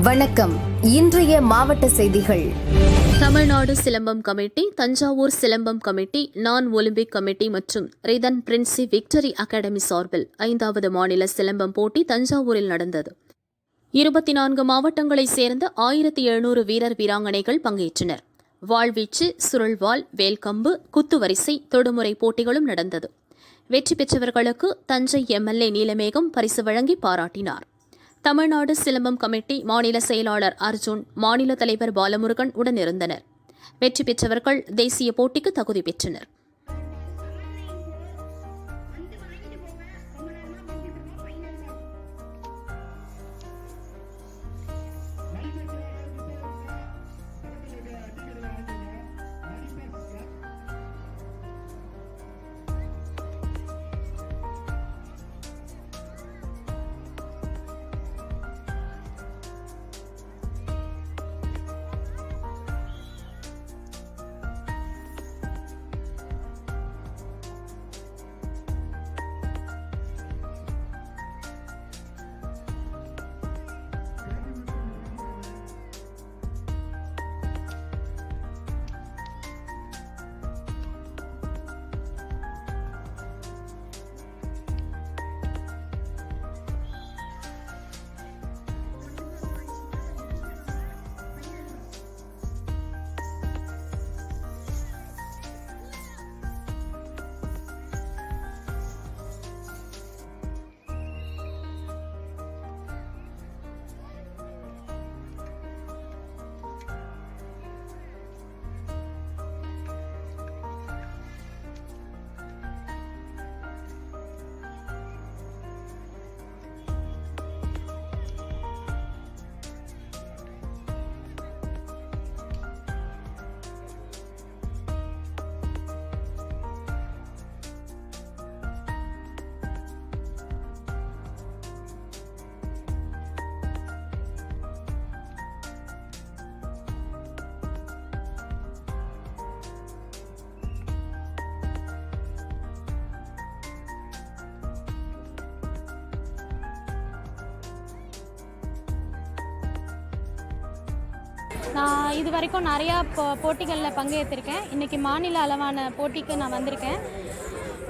வணக்கம். இன்றைய மாவட்ட செய்திகள். தமிழ்நாடு சிலம்பம் கமிட்டி தஞ்சாவூர் சிலம்பம் கமிட்டி நான் ஒலிம்பிக் கமிட்டி மற்றும் ரிதன் பிரின்சி விக்டரி அகாடமி சார்பில் ஐந்தாவது மாநில சிலம்பம் போட்டி தஞ்சாவூரில் நடந்தது. இருபத்தி நான்கு மாவட்டங்களைச் சேர்ந்த ஆயிரத்தி எழுநூறு வீரர் வீராங்கனைகள் பங்கேற்றனர். வாழ்வீச்சு சுருள்வாள் வேல்கம்பு குத்துவரிசை தொடுமுறை போட்டிகளும் நடந்தது. வெற்றி பெற்றவர்களுக்கு தஞ்சை எம்எல்ஏ நீலமேகம் பரிசு வழங்கி பாராட்டினார். தமிழ்நாடு சிலம்பம் கமிட்டி மாநில செயலாளர் அர்ஜுன் மாநில தலைவர் பாலமுருகன் உடனிருந்தனர். வெற்றி பெற்றவர்கள் தேசிய போட்டிக்கு தகுதி பெற்றனர். நான் இது வரைக்கும் நிறையா போ போட்டிகளில் பங்கேற்றிருக்கேன். இன்றைக்கி மாநில அளவான போட்டிக்கு நான் வந்திருக்கேன்.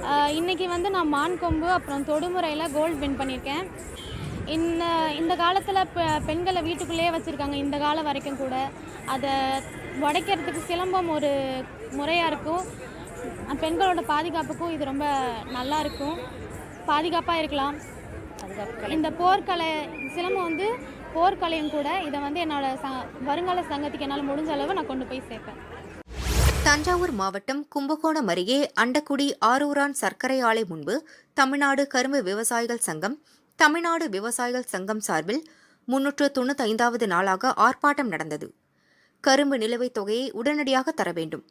ஆஹ் இன்னைக்கு வந்து நான் மான் கொம்பு அப்புறம் தொடுமுறையில் கோல்டு வின் பண்ணியிருக்கேன். இந்த இந்த காலத்தில் பெண்களை வீட்டுக்குள்ளேயே வச்சுருக்காங்க இந்த காலம் வரைக்கும் கூட. அதை உடைக்கிறதுக்கு சிலம்பம் ஒரு முறையாக இருக்கும். பெண்களோட பாதுகாப்புக்கும் இது ரொம்ப நல்லா இருக்கும். பாதுகாப்பாக இருக்கலாம். இந்த போர்க்கலை சிலம்பம் வந்து போர்க்கலையும் கூட இதை வந்து என்னோட ச வருங்கால சங்கத்துக்கு என்னால் முடிஞ்ச அளவு நான் கொண்டு போய் சேர்ப்பேன். தஞ்சாவூர் மாவட்டம் கும்பகோணம் அருகே அண்டக்குடி ஆரூரான் சர்க்கரை ஆலை முன்பு தமிழ்நாடு கரும்பு விவசாயிகள் சங்கம் தமிழ்நாடு விவசாயிகள் சங்கம் சார்பில் முன்னூற்று தொண்ணூத்தைந்தாவது நாளாக ஆர்ப்பாட்டம் நடந்தது. கரும்பு நிலுவைத் தொகையை உடனடியாக தர வேண்டும்.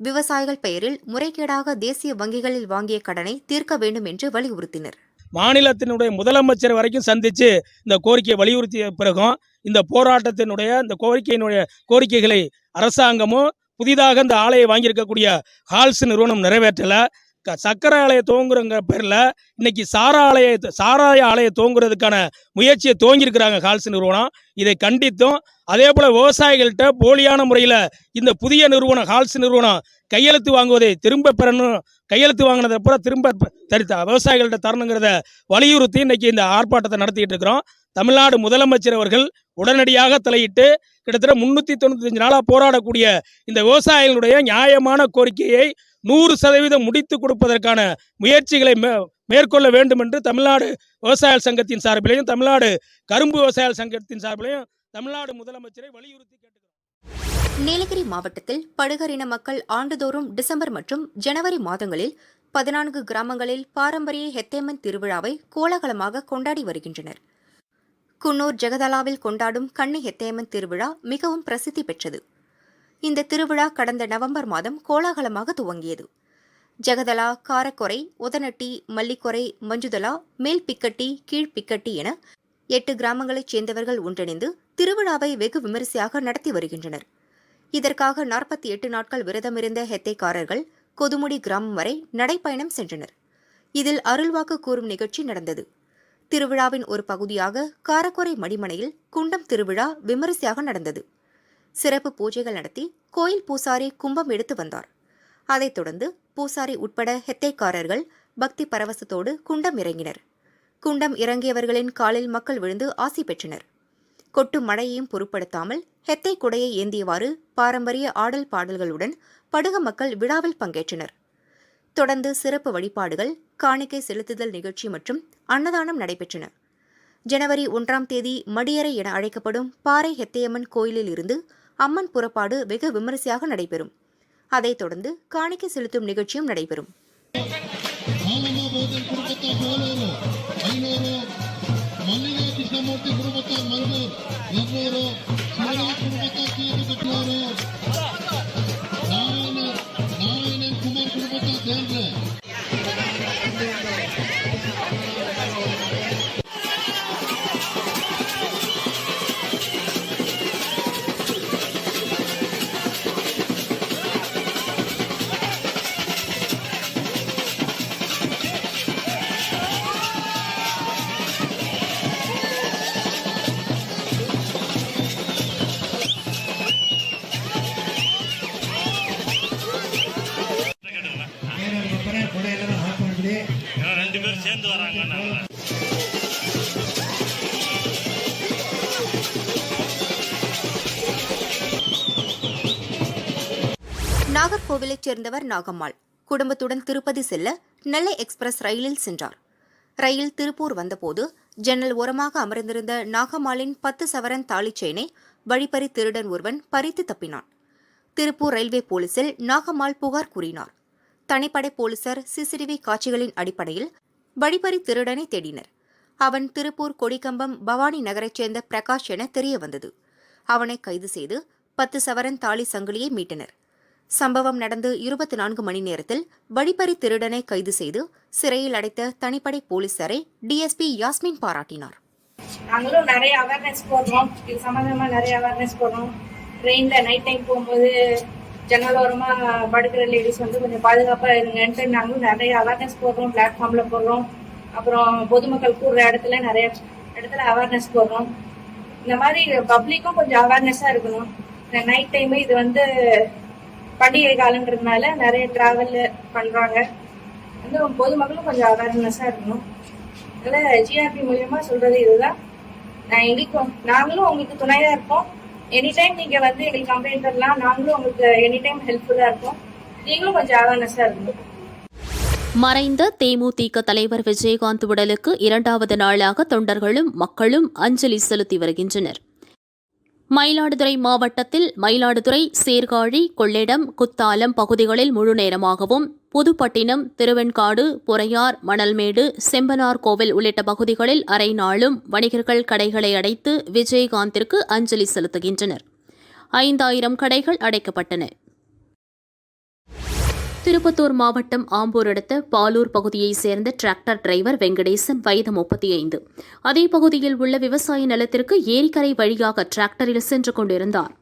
விவசாயிகள் பெயரில் முறைகேடாக தேசிய வங்கிகளில் வாங்கிய கடனை தீர்க்க வேண்டும் என்று வலியுறுத்தினர். மாநிலத்தினுடைய முதலமைச்சர் வரைக்கும் சந்தித்து இந்த கோரிக்கையை வலியுறுத்திய பிறகும் இந்த போராட்டத்தினுடைய இந்த கோரிக்கையினுடைய கோரிக்கைகளை அரசாங்கமும் புதிதாக இந்த ஆலையை வாங்கியிருக்கக்கூடிய ஹால்ஸ் நிறுவனம் நிறைவேற்றலை. சக்கரை ஆலையை துவங்குறங்க பேரில் இன்னைக்கு சாரா ஆலையை சாராய ஆலையை துவங்குறதுக்கான முயற்சியை துவங்கியிருக்கிறாங்க ஹால்ஸ் நிறுவனம். இதை கண்டித்தும் அதே போல் விவசாயிகள்கிட்ட போலியான முறையில் இந்த புதிய நிறுவனம் ஹால்ஸ் நிறுவனம் கையெழுத்து வாங்குவதை திரும்ப பெறணும். கையெழுத்து வாங்கினதை பூரா திரும்ப தரித்த விவசாயிகள்கிட்ட தரணுங்கிறத வலியுறுத்தி இன்னைக்கு இந்த ஆர்ப்பாட்டத்தை நடத்திட்டு இருக்கிறோம். தமிழ்நாடு முதலமைச்சர் அவர்கள் உடனடியாக தலையிட்டு கிட்டத்தட்ட முன்னூற்றி தொண்ணூத்தஞ்சு நாளாக போராடக்கூடிய இந்த விவசாயிகளுடைய நியாயமான கோரிக்கையை நூறு சதவீதம் முடித்து கொடுப்பதற்கான முயற்சிகளை மே மேற்கொள்ள வேண்டும் என்று தமிழ்நாடு விவசாயிகள் சங்கத்தின் சார்பிலையும் தமிழ்நாடு கரும்பு விவசாயிகள் சங்கத்தின் சார்பிலையும் தமிழ்நாடு முதலமைச்சரை வலியுறுத்தி கேட்டுக்கிறோம். நீலகிரி மாவட்டத்தில் படுகர் இன மக்கள் ஆண்டுதோறும் டிசம்பர் மற்றும் ஜனவரி மாதங்களில் பதினான்கு கிராமங்களில் பாரம்பரிய ஹெத்தேமன் திருவிழாவை கோலாகலமாக கொண்டாடி வருகின்றனர். குன்னூர் ஜெகதலாவில் கொண்டாடும் கண்ணி ஹெத்தேமன் திருவிழா மிகவும் பிரசித்தி பெற்றது. இந்த திருவிழா கடந்த நவம்பர் மாதம் கோலாகலமாக துவங்கியது. ஜெகதலா காரக்கொரை உதனட்டி மல்லிக்கொரை மஞ்சுதலா மேல் பிக்கட்டி கீழ் பிக்கட்டி என எட்டு கிராமங்களைச் சேர்ந்தவர்கள் ஒன்றிணைந்து திருவிழாவை வெகு விமரிசையாக நடத்தி வருகின்றனர். இதற்காக நாற்பத்தி எட்டு நாட்கள் விரதமிருந்த ஹெத்தைக்காரர்கள் கொதுமுடி கிராமம் வரை நடைப்பயணம் சென்றனர். இதில் அருள்வாக்கு கூறும் நிகழ்ச்சி நடந்தது. திருவிழாவின் ஒரு பகுதியாக காரக்குறை மடிமனையில் குண்டம் திருவிழா விமரிசையாக நடந்தது. சிறப்பு பூஜைகள் நடத்தி கோயில் பூசாரி கும்பம் எடுத்து வந்தார். அதைத் தொடர்ந்து பூசாரி உட்பட ஹெத்தைக்காரர்கள் பக்தி பரவசத்தோடு குண்டம் இறங்கினர். குண்டம் இறங்கியவர்களின் காலில் மக்கள் விழுந்து ஆசி பெற்றனர். கொட்டும் மழையையும் பொருட்படுத்தாமல் ஹெத்தை குடையை ஏந்தியவாறு பாரம்பரிய ஆடல் பாடல்களுடன் படுக மக்கள் விழாவில் பங்கேற்றனர். தொடர்ந்து சிறப்பு வழிபாடுகள் காணிக்கை செலுத்துதல் நிகழ்ச்சி மற்றும் அன்னதானம் நடைபெற்றன. ஜனவரி ஒன்றாம் தேதி மடியறை என அழைக்கப்படும் பாறை ஹெத்தையம்மன் கோயிலில் இருந்து அம்மன் புறப்பாடு வெகு விமரிசையாக நடைபெறும். அதைத் தொடர்ந்து காணிக்கை செலுத்தும் நிகழ்ச்சியும் நடைபெறும். நாராயணன் குமார் போலோரு சேர்ந்த நாகர்கோவிலைச் சேர்ந்தவர் நாகம்மாள். குடும்பத்துடன் திருப்பதி செல்ல நெல்லை எக்ஸ்பிரஸ் ரயிலில் சென்றார். ரயில் திருப்பூர் வந்தபோது ஜன்னல் ஓரமாக அமர்ந்திருந்த நாகம்மாளின் பத்து சவரன் தாலிச் செயினை வழிப்பறி திருடன் ஒருவன் பறித்து தப்பினான். திருப்பூர் ரயில்வே போலீசில் நாகம்மாள் புகார் கூறினார். தனிப்படை போலீசார் சிசிடிவி காட்சிகளின் அடிப்படையில் வழிபறி திருடனை தேடினர். அவன் திருப்பூர் கொடிக்கம்பம் பவானி நகரைச் சேர்ந்த பிரகாஷ் என தெரிய வந்தது அவனை கைது செய்து பத்து சவரன் தாலி சங்கிலியை மீட்டனர். சம்பவம் நடந்து இருபத்தி நான்கு மணி நேரத்தில் வழிப்பறி திருடனை கைது செய்து சிறையில் அடைத்த தனிப்படை போலீசாரை டிஎஸ்பி யாஸ்மின் பாராட்டினார். நாங்களும் நிறைய அவேர்னஸ் போடுறோம். இது சம்மந்தமா நிறைய அவேர்னஸ் போடுறோம். ட்ரெயின்ல நைட் டைம் போகும்போது ஜன்னல் படுக்கிற லேடிஸ் வந்து கொஞ்சம் பாதுகாப்பா இருங்கன்ட்டு நாங்களும் நிறைய அவேர்னஸ் போடுறோம் பிளாட்ஃபார்ம்ல போடுறோம். அப்புறம் பொதுமக்கள் கூடுற இடத்துல நிறைய இடத்துல அவேர்னஸ் போடுறோம். இந்த மாதிரி பப்ளிக்கும் கொஞ்சம் அவேர்னஸா இருக்கணும். இந்த நைட் டைம் இது வந்து பண்டிகை காலன்றதுனால நிறைய டிராவல் பண்றாங்க. வந்து பொதுமக்களும் கொஞ்சம் அவேர்னஸா இருக்கணும். அதனால ஜிஆர்பி மூலியமா சொல்றது இதுதான். நான் இதுக்கும் நாங்களும் உங்களுக்கு துணையா இருப்போம். எனி டைம் நீங்க வந்து எங்களுக்கு கம்ப்ளைண்ட் பண்ணலாம் நாங்களும் உங்களுக்கு எனி டைம் ஹெல்ப்ஃபுல்லா இருப்போம். நீங்களும் கொஞ்சம் அவேர்னஸா இருக்கணும் மறைந்த தேமுதிக தலைவர் விஜயகாந்த் உடலுக்கு இரண்டாவது நாளாக தொண்டர்களும் மக்களும் அஞ்சலி செலுத்தி வருகின்றனர். மயிலாடுதுறை மாவட்டத்தில் மயிலாடுதுறை சீர்காழி கொள்ளிடம் குத்தாலம் பகுதிகளில் முழுநேரமாகவும் புதுப்பட்டினம் திருவெண்காடு பொறையார் மணல்மேடு செம்பனார் கோவில் உள்ளிட்ட பகுதிகளில் அரை நாளும் வணிகர்கள் கடைகளை அடைத்து விஜயகாந்திற்கு அஞ்சலி செலுத்துகின்றனர். ஐந்தாயிரம் கடைகள் அடைக்கப்பட்டன. திருப்பத்தூர் மாவட்டம் ஆம்பூர் அடுத்த பாலூர் பகுதியைச் சேர்ந்த டிராக்டர் டிரைவர் வெங்கடேசன் வயது முப்பத்தி ஐந்து அதே பகுதியில் உள்ள விவசாய நிலத்திற்கு ஏரிக்கரை வழியாக டிராக்டரில் சென்று கொண்டிருந்தார்.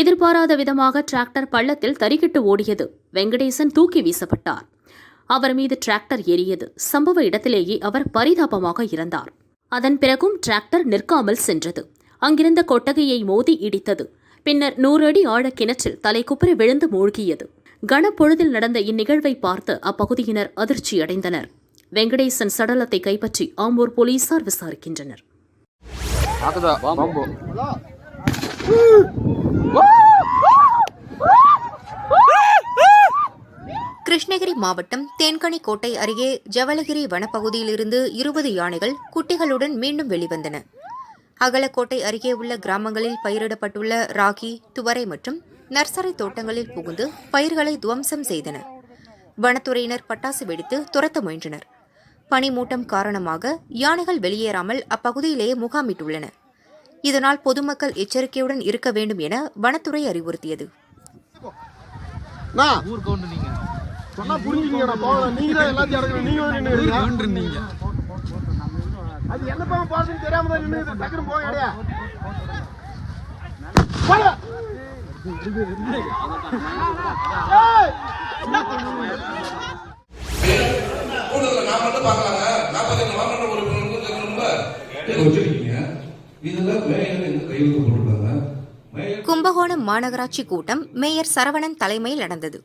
எதிர்பாராத விதமாக டிராக்டர் பள்ளத்தில் தறிக்கிட்டு ஓடியது. வெங்கடேசன் தூக்கி வீசப்பட்டார். அவர் மீது டிராக்டர் ஏறியது. சம்பவ இடத்திலேயே அவர் பரிதாபமாக இறந்தார். அதன் பிறகும் டிராக்டர் நிற்காமல் சென்றது. அங்கிருந்த கொட்டகையை மோதி இடித்தது. பின்னர் நூறு அடி ஆழ கிணற்றில் தலை குப்புற விழுந்து மூழ்கியது. கனப்பொழுதில் நடந்த இந்நிகழ்வை பார்த்து அப்பகுதியினர் அதிர்ச்சியடைந்தனர். வெங்கடேசன் சடலத்தை கைப்பற்றி ஆம்பூர் போலீசார் விசாரிக்கின்றனர். கிருஷ்ணகிரி மாவட்டம் தேன்கனி கோட்டை அருகே ஜவலகிரி வனப்பகுதியிலிருந்து இருபது யானைகள் குட்டிகளுடன் மீண்டும் வெளிவந்தன. அகலக்கோட்டை அருகே உள்ள கிராமங்களில் பயிரிடப்பட்டுள்ள ராகி துவரை மற்றும் நர்சரி தோட்டங்களில் புகுந்து பயிர்களை துவம்சம் செய்தன. வனத்துறையினர் பட்டாசு வெடித்து துரத்த முயன்றனர். பனிமூட்டம் காரணமாக யானைகள் வெளியேறாமல் அப்பகுதியிலேயே முகாமிட்டுள்ளன. இதனால் பொதுமக்கள் எச்சரிக்கையுடன் இருக்க வேண்டும் என வனத்துறை அறிவுறுத்தியது! கூடுதல் நான் மட்டும் பார்க்கலாங்க நாற்பத்தெட்டு மாவட்ட உறுப்பினர்களுக்கு வச்சிருக்கீங்க இதுல மேயர் எங்க கையெழுத்து போட்டிருக்காங்க மேயர் கும்பகோணம் மாநகராட்சி கூட்டம் மேயர் சரவணன் தலைமையில் நடந்தது.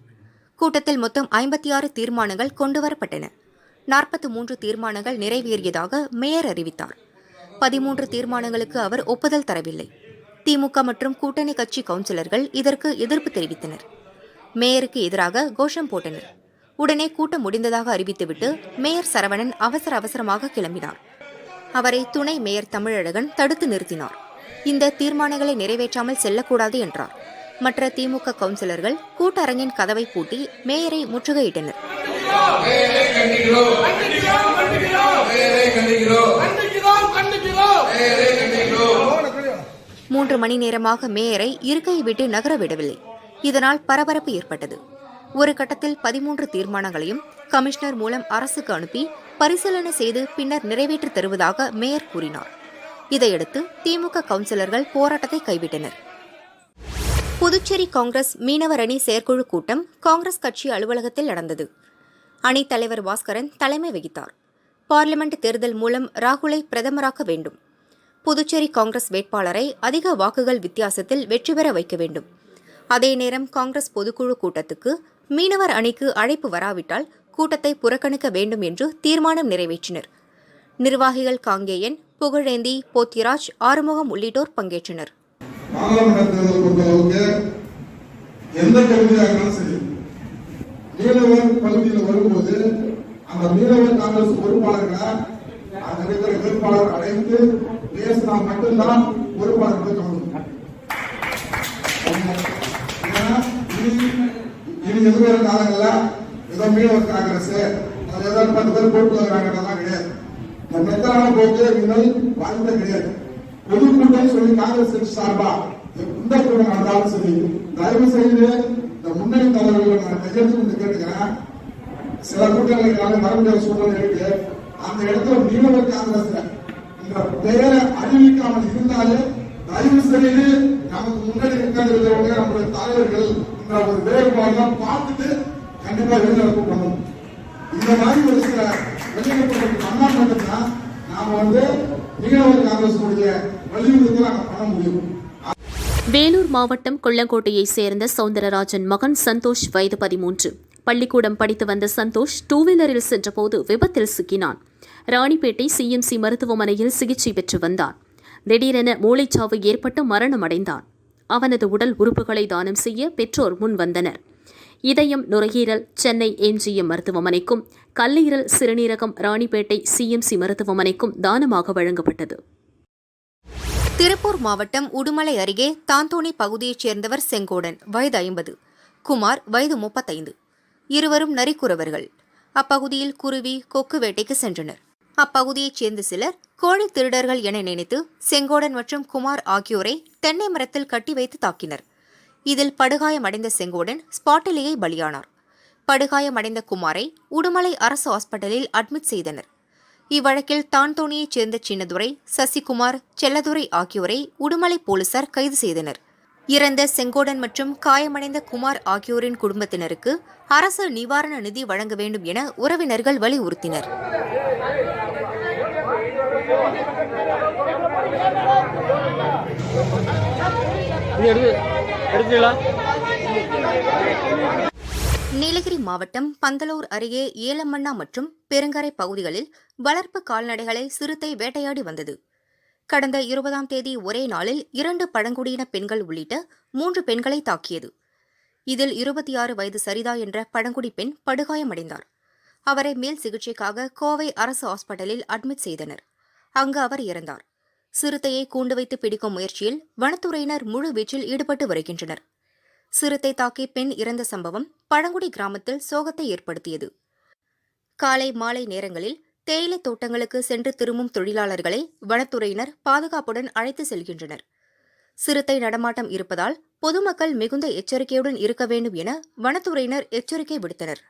கூட்டத்தில் மொத்தம் ஐம்பத்தி ஆறு தீர்மானங்கள் கொண்டுவரப்பட்டன. நாற்பத்தி மூன்று தீர்மானங்கள் நிறைவேறியதாக மேயர் அறிவித்தார். பதிமூன்று தீர்மானங்களுக்கு அவர் ஒப்புதல் தரவில்லை. திமுக மற்றும் கூட்டணி கட்சி கவுன்சிலர்கள் இதற்கு எதிர்ப்பு தெரிவித்தனர். மேயருக்கு எதிராக கோஷம் போட்டனர். உடனே கூட்டம் முடிந்ததாக அறிவித்துவிட்டு மேயர் சரவணன் அவசர அவசரமாக கிளம்பினார். அவரை துணை மேயர் தமிழழகன் தடுத்து நிறுத்தினார். இந்த தீர்மானங்களை நிறைவேற்றாமல் செல்லக்கூடாது என்றார். மற்ற திமுக கவுன்சிலர்கள் கூட்டரங்கின் கதவை பூட்டி மேயரை முற்றுகையிட்டனர். மூன்று மணி நேரமாக மேயரை இருக்கையை விட்டு நகர விடவில்லை இதனால் பரபரப்பு ஏற்பட்டது. ஒரு கட்டத்தில் பதிமூன்று தீர்மானங்களையும் கமிஷனர் மூலம் அரசுக்கு அனுப்பி பரிசீலனை செய்து பின்னர் நிறைவேற்றித் தருவதாக மேயர் கூறினார். இதையடுத்து திமுக கவுன்சிலர்கள் போராட்டத்தை கைவிட்டனர். புதுச்சேரி காங்கிரஸ் மீனவர் அணி செயற்குழு கூட்டம் காங்கிரஸ் கட்சி அலுவலகத்தில் நடந்தது. அணித் தலைவர் பாஸ்கரன் தலைமை வகித்தார். பார்லிமெண்ட் தேர்தல் மூலம் ராகுலை பிரதமராக்க வேண்டும். புதுச்சேரி காங்கிரஸ் வேட்பாளரை அதிக வாக்குகள் வித்தியாசத்தில் வெற்றி பெற வைக்க வேண்டும். அதே நேரம் காங்கிரஸ் பொதுக்குழு கூட்டத்துக்கு மீனவர் அணிக்கு அழைப்பு வராவிட்டால் கூட்டத்தை புறக்கணிக்க வேண்டும் என்று தீர்மானம் நிறைவேற்றினர். நிர்வாகிகள் காங்கேயன் புகழேந்தி போத்திராஜ் ஆறுமுகம் உள்ளிட்டோர் பங்கேற்றனர். எந்த மீனவர் பகுதியில் வரும்போது அந்த மீனவர் காங்கிரஸ் பொறுப்பாளர்களை அங்க இருக்கிற வேட்பாளர் பேசினா மட்டும்தான் பொறுப்பாளர்கள் எதிர்வரும் ஏதோ மீனவர் காங்கிரஸ் அது ஏதோ பத்து பேர் பொறுப்பாளர்கள்லாம் கிடையாது. இந்த மெத்தனான போக்கு இன்னும் வாழ்ந்த கிடையாது. பொதுக்கூட்டம் சொல்லி காங்கிரஸ் சார்பா எந்த கூட்டம் நடந்தாலும் சரி தயவு செய்து இந்த முன்னணி தலைவர்கள் நான் கையெழுத்து வந்து கேட்டுக்கிறேன். சில கூட்டங்களுக்காக வர முடியாத சூழ்நிலை இருக்கு. அந்த இடத்துல மீனவர் காங்கிரஸ் என்ற பெயரை அறிவிக்காமல் இருந்தாலே தயவு செய்து நமக்கு முன்னாடி உட்கார்ந்து நம்முடைய தலைவர்கள் என்ற ஒரு வேறுபாடுலாம் பார்த்துட்டு கண்டிப்பா வெளிநடப்பு பண்ணணும் இந்த மாதிரி ஒரு சில வெளிநடப்பு பண்ணா மட்டும்தான் நாம வந்து மீனவர் காங்கிரஸ் வலியுறுத்தி நாங்க பண்ண முடியும். வேலூர் மாவட்டம் கொல்லங்கோட்டையைச் சேர்ந்த சவுந்தரராஜன் மகன் சந்தோஷ் வயது பதிமூன்று. பள்ளிக்கூடம் படித்து வந்த சந்தோஷ் டூவீலரில் சென்றபோது விபத்தில் சிக்கினான். ராணிப்பேட்டை சிஎம்சி மருத்துவமனையில் சிகிச்சை பெற்று வந்தான். திடீரென மூளைச்சாவு ஏற்பட்டு மரணமடைந்தான். அவனது உடல் உறுப்புகளை தானம் செய்ய பெற்றோர் முன் வந்தனர். இதயம் நுரையீரல் சென்னை எம்ஜிஎம் மருத்துவமனைக்கும் கல்லீரல் சிறுநீரகம் ராணிப்பேட்டை சிஎம்சி மருத்துவமனைக்கும் தானமாக வழங்கப்பட்டது. திருப்பூர் மாவட்டம் உடுமலை அருகே தாந்தோணி பகுதியைச் சேர்ந்தவர் செங்கோடன் வயது ஐம்பது. குமார் வயது முப்பத்தைந்து. இருவரும் நரிக்குறவர்கள். அப்பகுதியில் குருவி கொக்கு வேட்டைக்கு சென்றனர். அப்பகுதியைச் சேர்ந்த சிலர் கோழி திருடர்கள் என நினைத்து செங்கோடன் மற்றும் குமார் ஆகியோரை தென்னை மரத்தில் கட்டி வைத்து தாக்கினர். இதில் படுகாயமடைந்த செங்கோடன் ஸ்பாட்டிலேயே பலியானார். படுகாயமடைந்த குமாரை உடுமலை அரசு ஹாஸ்பிட்டலில் அட்மிட் செய்தனர். இவ்வழக்கில் தான்தோணியைச் சேர்ந்த சின்னதுரை சசிகுமார் செல்லதுரை ஆகியோரை உடுமலை போலீசார் கைது செய்தனர். இறந்த செங்கோடன் மற்றும் காயமடைந்த குமார் ஆகியோரின் குடும்பத்தினருக்கு அரசு நிவாரண நிதி வழங்க வேண்டும் என உறவினர்கள் வலியுறுத்தினர். நீலகிரி மாவட்டம் பந்தலூர் அருகே ஏலமண்ணா மற்றும் பெருங்கரை பகுதிகளில் வளர்ப்பு கால்நடைகளை சிறுத்தை வேட்டையாடி வந்தது. கடந்த இருபதாம் தேதி ஒரே நாளில் இரண்டு பழங்குடியின பெண்கள் உள்ளிட்ட மூன்று பெண்களை தாக்கியது. இதில் இருபத்தி ஆறு வயது சரிதா என்ற பழங்குடி பெண் படுகாயமடைந்தார். அவரை மேல் சிகிச்சைக்காக கோவை அரசு ஹாஸ்பிட்டலில் அட்மிட் செய்தனர். அங்கு அவர் இறந்தார். சிறுத்தையை கூண்டு வைத்து பிடிக்கும் முயற்சியில் வனத்துறையினர் முழு வீச்சில் ஈடுபட்டு வருகின்றனர். சிறுத்தை தாக்கி பெண் இறந்த சம்பவம் பழங்குடி கிராமத்தில் சோகத்தை ஏற்படுத்தியது. காலை மாலை நேரங்களில் தேயிலை தோட்டங்களுக்கு சென்று திரும்பும் தொழிலாளர்களை வனத்துறையினர் பாதுகாப்புடன் அழைத்து செல்கின்றனர். சிறுத்தை நடமாட்டம் இருப்பதால் பொதுமக்கள் மிகுந்த எச்சரிக்கையுடன் இருக்க வேண்டும் என வனத்துறையினர் எச்சரிக்கை விடுத்தனர்.